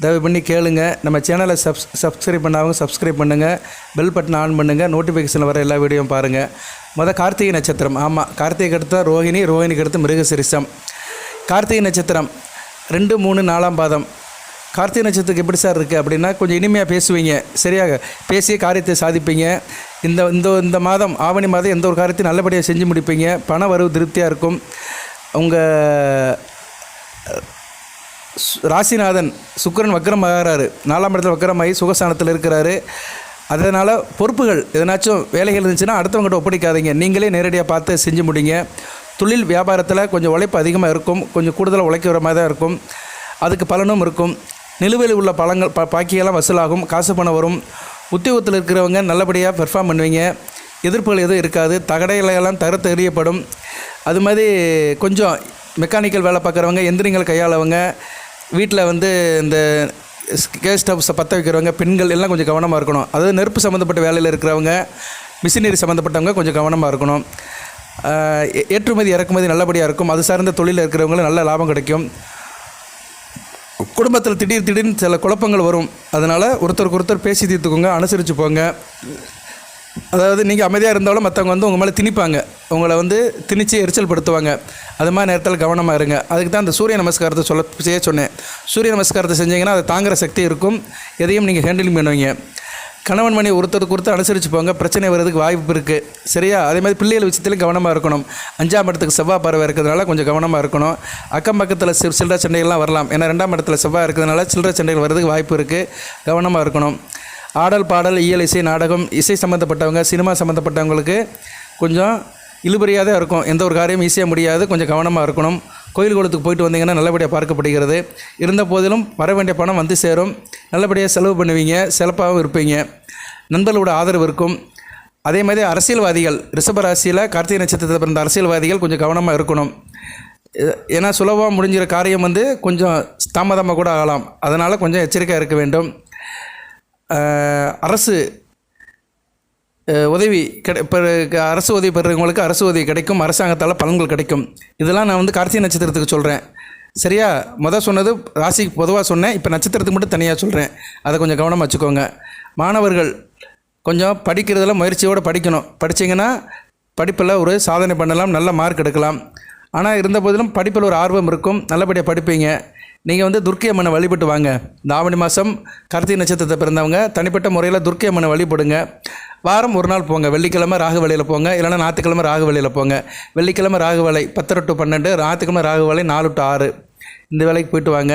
தயவு பண்ணி கேளுங்க. நம்ம சேனலை சப்ஸ் சப்ஸ்கிரைப் பண்ணாதவங்க சப்ஸ்கிரைப் பண்ணுங்கள் பெல் பட்டன் ஆன் பண்ணுங்கள் நோட்டிஃபிகேஷன் வர எல்லா வீடியோவும் பாருங்கள் மொதல் கார்த்திகை நட்சத்திரம். ஆமாம் கார்த்திகை அடுத்து தான் ரோஹிணி ரோஹிணிக்கு அடுத்து மிருகசிரிசம். கார்த்திகை நட்சத்திரம். ரெண்டு மூணு நாலாம் பாதம். கார்த்திகை நட்சத்திரத்துக்கு எப்படி சார் இருக்குது அப்படின்னா கொஞ்சம் இனிமையாக பேசுவீங்க. சரியாக பேசி காரியத்தை சாதிப்பீங்க. இந்த இந்த இந்த மாதம் ஆவணி மாதம் எந்த ஒரு காரியத்தையும் நல்லபடியாக செஞ்சு முடிப்பீங்க. பண வரவு திருப்தியாக இருக்கும். உங்கள் ராசிநாதன் சுக்கரன் வக்கரம் ஆகிறாரு நாலாம் இடத்துல வக்கரமாகி சுகஸ்தானத்தில் இருக்கிறாரு. அதனால் பொறுப்புகள் எதனாச்சும் வேலைகள் இருந்துச்சுன்னா அடுத்தவங்ககிட்ட ஒப்படைக்காதீங்க. நீங்களே நேரடியாக பார்த்து செஞ்சு முடிங்க. தொழில் வியாபாரத்தில் கொஞ்சம் உழைப்பு அதிகமாக இருக்கும். கொஞ்சம் கூடுதலாக உழைக்கிற மாதிரி தான் இருக்கும். அதுக்கு பலனும் இருக்கும். நிலுவையில் உள்ள பழங்கள் ப பாக்கியெல்லாம் வசூலாகும். காசு பணம் வரும். உத்தியோகத்தில் இருக்கிறவங்க நல்லபடியாக பெர்ஃபார்ம் பண்ணுவீங்க. எதிர்ப்புகள் எதுவும் இருக்காது. தகடைகளெல்லாம் தகர்த்து எறியப்படும் அது மாதிரி கொஞ்சம் மெக்கானிக்கல் வேலை பார்க்குறவங்க எந்திரங்கள் கையாளவங்க வீட்டில் வந்து இந்த கேஸ் ஸ்டவ்ஸை பற்ற வைக்கிறவங்க பெண்கள் எல்லாம் கொஞ்சம் கவனமாக இருக்கணும். அதாவது நெருப்பு சம்மந்தப்பட்ட வேலையில் இருக்கிறவங்க மிஷினரி சம்மந்தப்பட்டவங்க கொஞ்சம் கவனமாக இருக்கணும். ஏ- ஏற்றுமதி இறக்குமதி நல்லபடியாக இருக்கும். அது சார்ந்த தொழிலில் இருக்கிறவங்களுக்கு நல்ல லாபம் கிடைக்கும். குடும்பத்தில் திடீர் திடீர்னு சில குழப்பங்கள் வரும். அதனால் ஒருத்தருக்கு ஒருத்தர் பேசி தீர்த்துக்கோங்க அனுசரித்து போங்க. அதாவது நீங்கள் அமைதியாக இருந்தாலும் மற்றவங்க வந்து உங்கள் மேலே திணிப்பாங்க. உங்களை வந்து திணிச்சு எரிச்சல் படுத்துவாங்க அது மாதிரி நேரத்தில் கவனமாக இருங்க. அதுக்கு தான் அந்த சூரிய நமஸ்காரத்தை சொல்ல செய்ய சொன்னேன். சூரிய நமஸ்காரத்தை செஞ்சீங்கன்னா அதை தாங்குகிற சக்தி இருக்கும். எதையும் நீங்கள் ஹேண்டிலிங் பண்ணுவீங்க கணவன் மணி ஒருத்தருக்கு ஒருத்தர் அனுசரித்து போங்க. பிரச்சனை வர்றதுக்கு வாய்ப்பு இருக்குது சரியா? அதே மாதிரி பிள்ளைகள் விஷயத்துலையும் கவனமாக இருக்கணும். அஞ்சாம் இடத்துக்கு செவ்வாய் பறவை இருக்கிறதுனால கொஞ்சம் கவனமாக இருக்கணும். அக்கம் பக்கத்தில் சில்லற சண்டைகள்லாம் வரலாம். ஏன்னா ரெண்டாம் இடத்துல செவ்வாய் இருக்கிறதுனால சில்லற சண்டைகள் வர்றதுக்கு வாய்ப்பு இருக்குது கவனமாக இருக்கணும். ஆடல் பாடல் இயல் இசை நாடகம் இசை சம்மந்தப்பட்டவங்க சினிமா சம்மந்தப்பட்டவங்களுக்கு கொஞ்சம் இழுபறியாக தான் இருக்கும். எந்த ஒரு காரியமும் ஈஸியாக முடியாது. கொஞ்சம் கவனமாக இருக்கணும். கோயில் குளத்துக்கு போயிட்டு வந்தீங்கன்னா நல்லபடியாக பார்க்கப்படுகிறது. இருந்த போதிலும் வர வேண்டிய பணம் வந்து சேரும். நல்லபடியாக செலவு பண்ணுவீங்க. சிறப்பாகவும் இருப்பீங்க. நண்பர்களோட ஆதரவு இருக்கும். அதே மாதிரி அரசியல்வாதிகள் ரிஷபராசியில் கார்த்திகை நட்சத்திரத்தில் பிறந்த அரசியல்வாதிகள் கொஞ்சம் கவனமாக இருக்கணும். ஏன்னா சுலபமாக முடிஞ்சிற காரியம் வந்து கொஞ்சம் தாமதமாக கூட ஆகலாம். அதனால் கொஞ்சம் எச்சரிக்கையாக இருக்க வேண்டும். அரசு உதவி கிடை இப்போ அரசு உதவி பெறுறவங்களுக்கு அரசு உதவி கிடைக்கும் அரசாங்கத்தால் பலன்கள் கிடைக்கும். இதெல்லாம் நான் வந்து கார்த்திகை நட்சத்திரத்துக்கு சொல்கிறேன் சரியா? மொதல் சொன்னது ராசிக்கு பொதுவாக சொன்னேன். இப்போ நட்சத்திரத்துக்கு மட்டும் தனியாக சொல்கிறேன் அதை கொஞ்சம் கவனமாக வச்சுக்கோங்க. மாணவர்கள் கொஞ்சம் படிக்கிறதுல முயற்சியோடு படிக்கணும். படித்தீங்கன்னா படிப்பில் ஒரு சாதனை பண்ணலாம் நல்ல மார்க் எடுக்கலாம். ஆனால் இருந்த போதிலும் படிப்பில் ஒரு ஆர்வம் இருக்கும். நல்லபடியாக படிப்பீங்க. நீங்கள் வந்து துர்க்கை அம்மனை வழிபட்டு வாங்க. இந்த ஆவணி மாதம் கார்த்திகை நட்சத்திரத்தை பிறந்தவங்க தனிப்பட்ட முறையில் துர்க்கி அம்மனை வழிபடுங்க. வாரம் ஒரு நாள் போங்க. வெள்ளிக்கிழமை ராகு வேலையில் போங்க. இல்லைன்னா ஞாயிற்றுக்கிழமை ராகு வேலையில் போங்க. வெள்ளிக்கிழமை ராகுவலை பத்தரை டு பன்னெண்டு ஞாயிற்றுக்கிழமை ராகுவலை நாலு டு ஆறு. இந்த வேலைக்கு போயிட்டு வாங்க.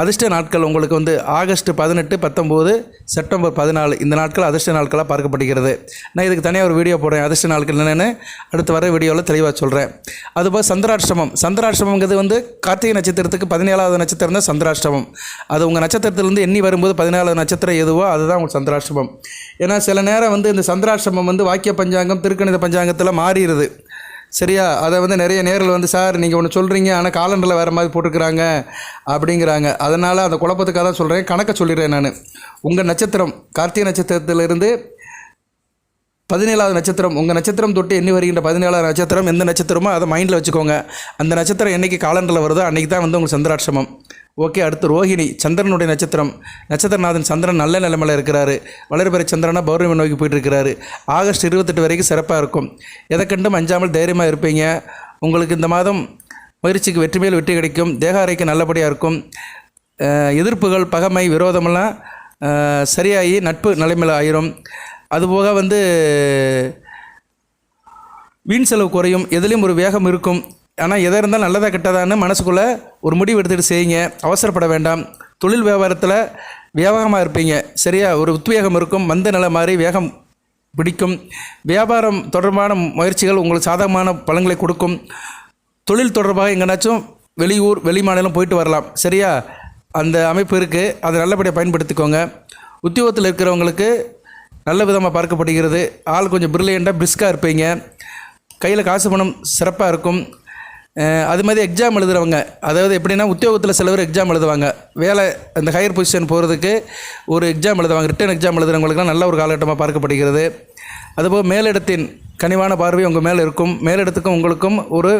அதிர்ஷ்ட நாட்கள் உங்களுக்கு வந்து ஆகஸ்ட் பதினெட்டு பத்தொம்போது செப்டம்பர் பதினாலு இந்த நாட்கள் அதிர்ஷ்ட நாட்களாக பார்க்கப்படுகிறது. நான் இதுக்கு தனியாக ஒரு வீடியோ போடுறேன். அதிர்ஷ்ட நாட்கள் என்னென்னு அடுத்து வர வீடியோவில் தெளிவாக சொல்கிறேன் அதுபோல் சந்திராஷ்டமம். சந்திராஷ்டமங்கிறது வந்து கார்த்திகை நட்சத்திரத்துக்கு பதினேழாவது நட்சத்திரம் தான் சந்திராஷ்டமம். அது உங்கள் நட்சத்திரத்திலேருந்து எண்ணி வரும்போது பதினாலாவது நட்சத்திரம் எதுவோ அதுதான் உங்கள் சந்திராஷ்டமம். ஏன்னா சில நேரம் வந்து இந்த சந்திராஷ்டமம் வந்து வாக்கிய பஞ்சாங்கம் திருக்கணித பஞ்சாங்கத்தில் மாறிடுது. சரியா? அதை வந்து நிறைய நேரில் வந்து சார் நீங்கள் ஒன்று சொல்கிறீங்க ஆனால் காலண்டரில் வேறு மாதிரி போட்டிருக்கிறாங்க. அப்படிங்கிறாங்க. அதனால் அந்த குழப்பத்துக்காக தான் சொல்கிறேன் கணக்கை சொல்லிடுறேன் நான். உங்கள் நட்சத்திரம் கார்த்திகை நட்சத்திரத்திலிருந்து பதினேழாவது நட்சத்திரம் உங்கள் நட்சத்திரம் தொட்டு எண்ணி வருகின்ற பதினேழாவது நட்சத்திரம் எந்த நட்சத்திரமோ அதை மைண்டில் வச்சுக்கோங்க. அந்த நட்சத்திரம் என்றைக்கு காலண்டரில் வருதோ அன்றைக்கி தான் வந்து உங்களுக்கு சந்திராட்சமம் ஓகே அடுத்து ரோஹிணி சந்திரனுடைய நட்சத்திரம். நட்சத்திரநாதன் சந்திரன் நல்ல நிலைமையில் இருக்கிறாரு. வளர்பெற சந்திரனா பௌர்ணமி நோக்கி போயிட்டு இருக்கிறாரு. ஆகஸ்ட் இருபத்தெட்டு வரைக்கும் சிறப்பாக இருக்கும். எதை கண்டும் அஞ்சாமல் தைரியமாக இருப்பீங்க. உங்களுக்கு இந்த மாதம் முயற்சிக்கு வெற்றி மேல் வெற்றி கிடைக்கும். தேக நல்லபடியாக இருக்கும். எதிர்ப்புகள் பகைமை விரோதமெல்லாம் சரியாகி நட்பு நிலைமையில் ஆயிரும். அதுபோக வந்து வீண் செலவு குறையும் எதுலேயும் ஒரு வேகம் இருக்கும். ஆனால் எதாக இருந்தாலும் நல்லதா கெட்டதான்னு மனசுக்குள்ளே ஒரு முடிவு எடுத்துகிட்டு செய்யுங்க. அவசரப்பட வேண்டாம். தொழில் வியாபாரத்தில் வேகமாக இருப்பீங்க. சரியா? ஒரு உத்வேகம் இருக்கும். மந்த நிலை மாதிரி வேகம் பிடிக்கும். வியாபாரம் தொடர்பான முயற்சிகள் உங்களுக்கு சாதகமான பலன்களை கொடுக்கும். தொழில் தொடர்பாக எங்கேனாச்சும் வெளியூர் வெளி மாநிலம் போயிட்டு வரலாம். சரியா? அந்த அமைப்பு இருக்குது அதை நல்லபடியாக பயன்படுத்திக்கோங்க. உத்தியோகத்தில் இருக்கிறவங்களுக்கு நல்ல விதமாக பார்க்கப்படுகிறது. ஆள் கொஞ்சம் பிரில்லியண்ட்டாக பிரிஸ்காக இருப்பீங்க. கையில் காசு பணம் சிறப்பாக இருக்கும். அது மாதிரி எக்ஸாம் எழுதுகிறவங்க அதாவது எப்படின்னா உத்தியோகத்தில் சில பேர் எக்ஸாம் எழுதுவாங்க. வேலை அந்த ஹையர் பொசிஷன் போகிறதுக்கு ஒரு எக்ஸாம் எழுதுவாங்க. ரிட்டன் எக்ஸாம் எழுதுகிறவங்களுக்குலாம் நல்ல ஒரு காலகட்டமாக பார்க்கப்படுகிறது. அதுபோல் மேலிடத்தின் கனிவான பார்வை உங்கள் மேலே இருக்கும். மேலிடத்துக்கும் உங்களுக்கும் ஒரு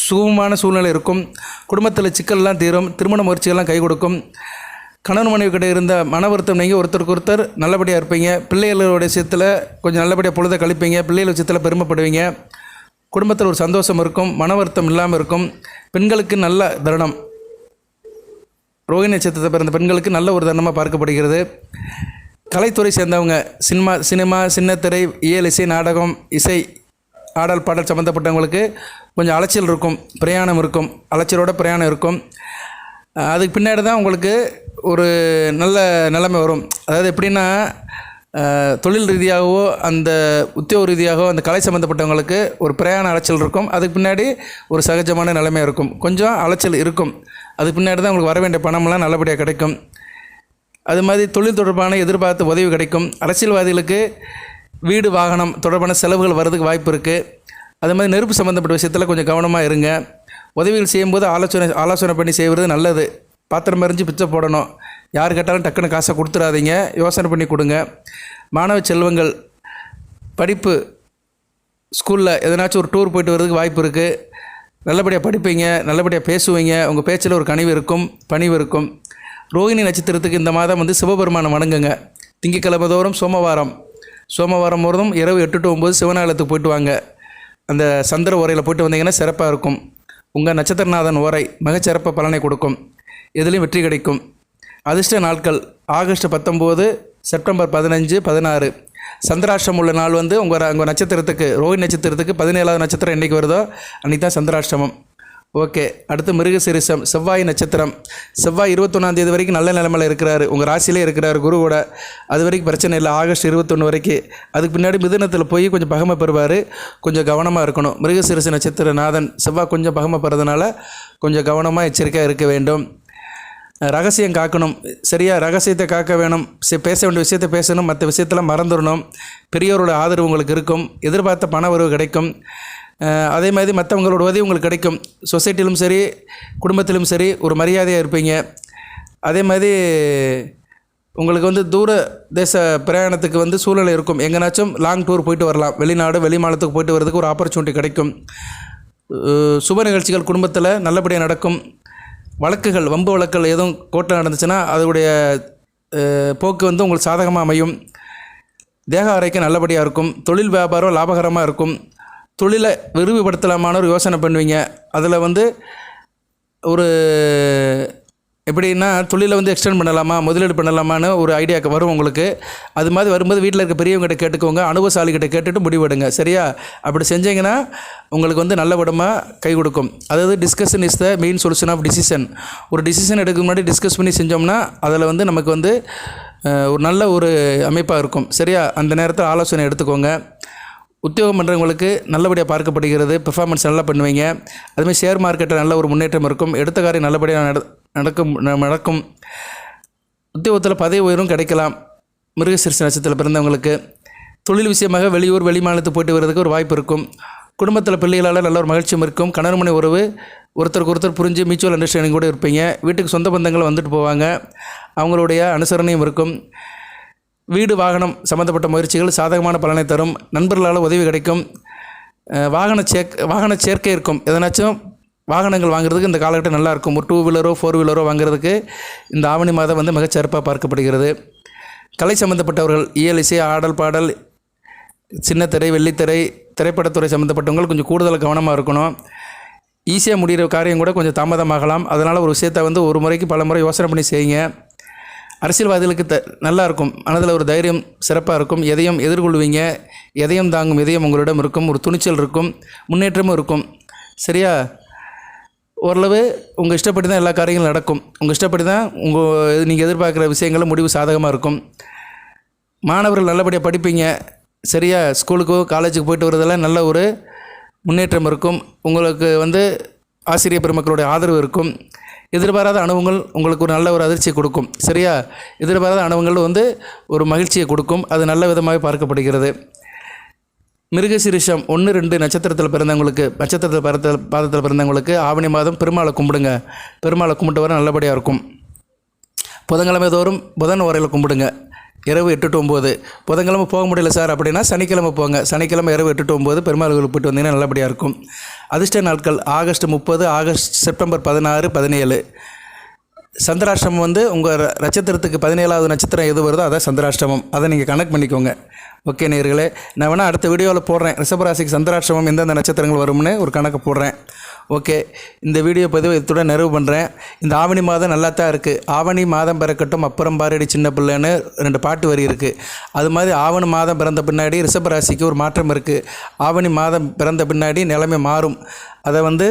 சுகமான சூழ்நிலை இருக்கும். குடும்பத்தில் சிக்கல்லாம் தீரும். திருமண முயற்சிகள்லாம் கை கொடுக்கும். கணவன் மனைவி கிட்ட இருந்த மன வருத்தம் நீங்கள் ஒருத்தருக்கு ஒருத்தர் நல்லபடியாக இருப்பீங்க. பிள்ளைகளோட விஷயத்தில் கொஞ்சம் நல்லபடியாக பொழுத கழிப்பீங்க. பிள்ளைகள் விஷயத்தில் பெருமைப்படுவீங்க. குடும்பத்தில் ஒரு சந்தோஷம் இருக்கும். மன வருத்தம் இல்லாமல் இருக்கும். பெண்களுக்கு நல்ல தருணம். ரோஹிணி நட்சத்திரத்தை பிறந்த பெண்களுக்கு நல்ல ஒரு தருணமாக பார்க்கப்படுகிறது. கலைத்துறை சேர்ந்தவங்க சினிமா சினிமா சின்னத்திரை இயல் இசை நாடகம் இசை ஆடல் பாடல் சம்மந்தப்பட்டவங்களுக்கு கொஞ்சம் அலைச்சல் இருக்கும். பிரயாணம் இருக்கும். அலைச்சலோட பிரயாணம் இருக்கும். அதுக்கு பின்னாடி தான் உங்களுக்கு ஒரு நல்ல நிலைமை வரும். அதாவது எப்படின்னா தொழில் ரீதியாகவோ அந்த உத்தியோக ரீதியாகவோ அந்த கலை சம்மந்தப்பட்டவங்களுக்கு ஒரு பிரயாண அலைச்சல் இருக்கும். அதுக்கு பின்னாடி ஒரு சகஜமான நிலைமை இருக்கும். கொஞ்சம் அலைச்சல் இருக்கும். அதுக்கு பின்னாடி தான் உங்களுக்கு வர வேண்டிய பணமெல்லாம் நல்லபடியாக கிடைக்கும். அது மாதிரி தொழில் தொடர்பான எதிர்பார்த்த உதவி கிடைக்கும். அரசியல்வாதிகளுக்கு வீடு வாகனம் தொடர்பான செலவுகள் வர்றதுக்கு வாய்ப்பு இருக்குது அது மாதிரி நெருப்பு சம்மந்தப்பட்ட விஷயத்தில் கொஞ்சம் கவனமாக இருங்க. உதவிகள் செய்யும்போது ஆலோசனை ஆலோசனை பண்ணி செய்வது நல்லது. பாத்திரம் அறிஞ்சு பிச்சை போடணும். யார் கேட்டாலும் டக்குன்னு காசை கொடுத்துடாதீங்க யோசனை பண்ணி கொடுங்க. மாணவ செல்வங்கள் படிப்பு ஸ்கூலில் எதனாச்சும் ஒரு டூர் போயிட்டு வர்றதுக்கு வாய்ப்பு இருக்குது நல்லபடியாக படிப்பீங்க நல்லபடியாக பேசுவீங்க. உங்கள் பேச்சில் ஒரு கனிவு இருக்கும் பணிவு இருக்கும். ரோகிணி நட்சத்திரத்துக்கு இந்த மாதம் வந்து சிவபெருமானை வணங்குங்க. திங்கக்கிழமை தோறும் சோமவாரம். சோமவாரம் முறதும் இரவு எட்டு டு ஒம்பது சிவனாலயத்துக்கு போயிட்டு வாங்க. அந்த சந்திர உரையில் போயிட்டு வந்தீங்கன்னா சிறப்பாக இருக்கும். உங்கள் நட்சத்திரநாதன் ஓரை மிகச்சிறப்பு பலனை கொடுக்கும். எதிலையும் வெற்றி கிடைக்கும். அதிர்ஷ்ட நாட்கள் ஆகஸ்ட் பத்தொம்போது செப்டம்பர் பதினஞ்சு பதினாறு. சந்திராஷ்டம் உள்ள நாள் வந்து உங்கள் உங்கள் நட்சத்திரத்துக்கு ரோஹி நட்சத்திரத்துக்கு பதினேழாவது நட்சத்திரம் என்றைக்கு வருதோ அன்றைக்கி தான் சந்திராஷ்டமம். ஓகே அடுத்து மிருகசிரிசம் செவ்வாய் நட்சத்திரம். செவ்வாய் இருபத்தொன்னாம் தேதி வரைக்கும் நல்ல நிலமையில் இருக்கிறாரு. உங்கள் ராசியிலே இருக்கிறார் குருவோட அது வரைக்கும் பிரச்சனை இல்லை. ஆகஸ்ட் இருபத்தொன்று வரைக்கும் அதுக்கு பின்னாடி மிதுனத்தில் போய் கொஞ்சம் பகமை பெறுவார். கொஞ்சம் கவனமாக இருக்கணும். மிருகசிரிச நட்சத்திர நாதன் செவ்வாய் கொஞ்சம் பகமை பெறதுனால கொஞ்சம் கவனமாக எச்சரிக்கையாக இருக்க வேண்டும். ரகசியம் காக்கணும். சரியா ரகசியத்தை காக்க வேணும். பேச வேண்டிய விஷயத்தை பேசணும். மற்ற விஷயத்தெல்லாம் மறந்துடணும். பெரியோரோட ஆதரவு உங்களுக்கு இருக்கும். எதிர்பார்த்த பண உறவு கிடைக்கும். அதே மாதிரி மற்றவங்களோட உதவி உங்களுக்கு கிடைக்கும். சொசைட்டிலும் சரி குடும்பத்திலும் சரி ஒரு மரியாதையாக இருப்பீங்க. அதே மாதிரி உங்களுக்கு வந்து தூர தேச பிரயாணத்துக்கு வந்து சூழல் இருக்கும். எங்கேனாச்சும் லாங் டூர் போயிட்டு வரலாம். வெளிநாடு வெளி மாநிலத்துக்கு போயிட்டு வரதுக்கு ஒரு ஆப்பர்ச்சுனிட்டி கிடைக்கும். சுப நிகழ்ச்சிகள் குடும்பத்தில் நல்லபடியாக நடக்கும். வழக்குகள் வம்பு வழக்குகள் எதுவும் கோர்ட்டில் நடந்துச்சுன்னா அதோடைய போக்கு வந்து உங்களுக்கு சாதகமாக அமையும். தேக அறைக்கு நல்லபடியாக இருக்கும். தொழில் வியாபாரம் லாபகரமாக இருக்கும். தொழிலை விரிவுபடுத்தலாமான ஒரு யோசனை பண்ணுவீங்க. அதில் வந்து ஒரு எப்படின்னா தொழிலை வந்து எக்ஸ்டெண்ட் பண்ணலாமா முதலீடு பண்ணலாமான்னு ஒரு ஐடியாக்கு வரும் உங்களுக்கு. அது மாதிரி வரும்போது வீட்டில் இருக்க பெரியவங்ககிட்ட கேட்டுக்கோங்க அனுபவசாலிகிட்ட கேட்டுட்டு முடிவெடுங்க சரியா? அப்படி செஞ்சீங்கன்னா உங்களுக்கு வந்து நல்ல விடமாக கை கொடுக்கும். அதாவது discussion is the main solution of decision ஒரு டிசிஷன் எடுக்க முன்னாடி டிஸ்கஸ் பண்ணி செஞ்சோம்னா அதில் வந்து நமக்கு வந்து ஒரு நல்ல ஒரு அமைப்பாக இருக்கும். சரியா? அந்த நேரத்தில் ஆலோசனை எடுத்துக்கோங்க. உத்தியோகம் பண்ணுறவங்களுக்கு நல்லபடியாக பார்க்கப்படுகிறது பெர்ஃபார்மன்ஸ் நல்லா பண்ணுவீங்க. அதுமாதிரி ஷேர் மார்க்கெட்டில் நல்ல ஒரு முன்னேற்றம் இருக்கும். எடுத்த காரியம் நல்லபடியாக நட நடக்கும் ந- நடக்கும். உத்தியோகத்தில் பதவி உயரும் கிடைக்கலாம். மிருகசிரிசி நட்சத்திரத்தில் பிறந்தவங்களுக்கு. தொழில் விஷயமாக வெளியூர் வெளிமாநிலத்துக்கு போயிட்டு வர்றதுக்கு ஒரு வாய்ப்பு இருக்கும். குடும்பத்தில் பிள்ளைகளால் நல்ல ஒரு மகிழ்ச்சியும் இருக்கும். கணவன் உறவு ஒருத்தருக்கு ஒருத்தர் புரிஞ்சு மியூச்சுவல் அண்டர்ஸ்டாண்டிங் கூட இருப்பீங்க. வீட்டுக்கு சொந்த பந்தங்கள் வந்துட்டு போவாங்க. அவங்களுடைய அனுசரணையும் இருக்கும். வீடு வாகனம் சம்மந்தப்பட்ட முயற்சிகள் சாதகமான பலனை தரும். நண்பர்களால் உதவி கிடைக்கும். வாகன சேக் வாகன சேர்க்கை இருக்கும். எதனாச்சும் வாகனங்கள் வாங்குறதுக்கு இந்த காலகட்டம் நல்லாயிருக்கும் ஒரு டூ வீலரோ ஃபோர் வீலரோ வாங்குறதுக்கு இந்த ஆவணி மாதம் வந்து மிகச்சிறப்பாக பார்க்கப்படுகிறது. கலை சம்மந்தப்பட்டவர்கள் இயல் இசை ஆடல் பாடல் சின்னத்திரை வெள்ளித்திரை திரைப்படத்துறை சம்மந்தப்பட்டவங்க கொஞ்சம் கூடுதல் கவனமாக இருக்கணும். ஈஸியாக முடிகிற காரியம் கூட கொஞ்சம் தாமதமாகலாம். அதனால் ஒரு விஷயத்தை வந்து ஒரு முறைக்கு பல முறை யோசனை பண்ணி செய்யுங்க. அரசியல்வாதிகளுக்கு த நல்லா இருக்கும் மனதில் ஒரு தைரியம் சிறப்பாக இருக்கும். எதையும் எதிர்கொள்வீங்க. எதையும் தாங்கும் இதயம் உங்களிடம் இருக்கும். ஒரு துணிச்சல் இருக்கும். முன்னேற்றமும் இருக்கும். சரியா? ஓரளவு உங்கள் இஷ்டப்படி தான் எல்லா காரியங்களும் நடக்கும். உங்கள் இஷ்டப்படி தான் உங்கள் நீங்கள் எதிர்பார்க்குற விஷயங்களும் முடிவு சாதகமாக இருக்கும். மாணவர்கள் நல்லபடியாக படிப்பீங்க. சரியா? ஸ்கூலுக்கோ காலேஜுக்கு போயிட்டு வரதெல்லாம் நல்ல ஒரு முன்னேற்றம் இருக்கும். உங்களுக்கு வந்து ஆசிரியர் பெருமக்களுடைய ஆதரவு இருக்கும். எதிர்பாராத அனுபவங்கள் உங்களுக்கு ஒரு நல்ல ஒரு அதிர்ச்சியை கொடுக்கும். சரியா? எதிர்பாராத அனுபவங்கள் வந்து ஒரு மகிழ்ச்சியை கொடுக்கும். அது நல்ல விதமாக பார்க்கப்படுகிறது. மிருகசிரிஷம் ஒன்று ரெண்டு நட்சத்திரத்தில் பிறந்தவங்களுக்கு நட்சத்திரத்தில் பிறந்த பாதத்தில் பிறந்தவங்களுக்கு ஆவணி மாதம் பெருமாளை கும்பிடுங்க. பெருமாளை கும்பிட்டு வர நல்லபடியாக இருக்கும். புதன்கிழமை தோறும் புதன் உரையில் கும்பிடுங்க. இரவு எட்டு டு ஒம்பது. புதன்கிழமை போக முடியல சார். அப்படின்னா சனிக்கிழமை போங்க. சனிக்கிழமை இரவு எட்டு டு ஒம்பது பெருமாள் கோயிலுக்கு போயிட்டு வந்தீங்கன்னா நல்லபடியாக இருக்கும். அதிர்ஷ்ட நாட்கள் ஆகஸ்ட் முப்பது ஆகஸ்ட் செப்டம்பர் பதினாறு பதினேழு. சந்திராஷ்டமம் வந்து உங்கள் நட்சத்திரத்துக்கு பதினேழாவது நட்சத்திரம் எது வருதோ அதான் சந்திராஷ்டிரமம் அதை நீங்கள் கனெக்ட் பண்ணிக்கோங்க. ஓகே நேர்களே நான் வேணால் அடுத்த வீடியோவில் போடுறேன். ரிஷபராசிக்கு சந்திராஷ்டிரமம் எந்தெந்த நட்சத்திரங்கள் வரும்னு ஒரு கணக்கு போடுறேன். ஓகே இந்த வீடியோ பதிவு இத்துடன் நிறைவு பண்ணுறேன் இந்த ஆவணி மாதம் நல்லா தான் இருக்குது ஆவணி மாதம் பிறக்கட்டும் அப்புறம் பாரடி சின்ன பிள்ளைன்னு ரெண்டு பாட்டு வரி இருக்குது அது மாதிரி ஆவணி மாதம் பிறந்த பின்னாடி ரிஷபராசிக்கு ஒரு மாற்றம் இருக்குது ஆவணி மாதம் பிறந்த பின்னாடி நிலைமை மாறும். அதை வந்து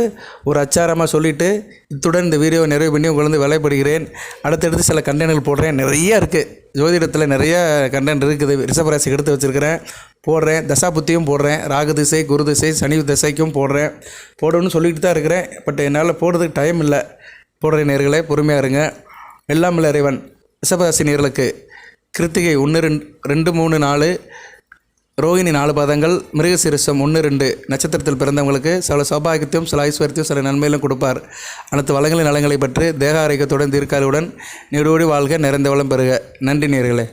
ஒரு அச்சாரமாக சொல்லிவிட்டு இத்துடன் இந்த வீடியோவை நிறைவு பண்ணி உங்களுக்கு விளையப்படுகிறேன் அடுத்தடுத்து சில கண்டெய்னர்கள் போடுறேன். நிறைய இருக்குது ஜோதிடத்தில் நிறைய கண்டென்ட் இருக்குது. ரிஷபராசிக்கு எடுத்து வச்சுருக்கிறேன். போடுறேன். தசாபுத்தியும் போடுறேன். ராகு திசை குரு திசை சனி திசைக்கும் போடுறேன். போடணும்னு சொல்லிட்டு தான் இருக்கிறேன். பட் என்னால் போடுறதுக்கு டைம் இல்லை. போடுற நேர்களே பொறுமையாக இருங்க. எல்லாம் இறைவன். ரிஷபராசி நேர்களுக்கு கிருத்திகை ஒன்று ரெண்டு ரெண்டு மூணு நாலு ரோகிணி நாலு பாதங்கள் மிருகசீரிசம் ஒன்று ரெண்டு. நட்சத்திரத்தில் பிறந்தவங்களுக்கு சில சௌபாகியத்தையும் சில ஐஸ்வர்யத்தையும் சில நன்மையிலும் கொடுப்பார். அனைத்து வளங்களின் நலங்களை பற்றி தேக ஆரோக்கியத்துடன் தீர்க்காலுடன் நீடோடி வாழ்க நிறைந்த வளம் பெறுக. நன்றி நேர்களே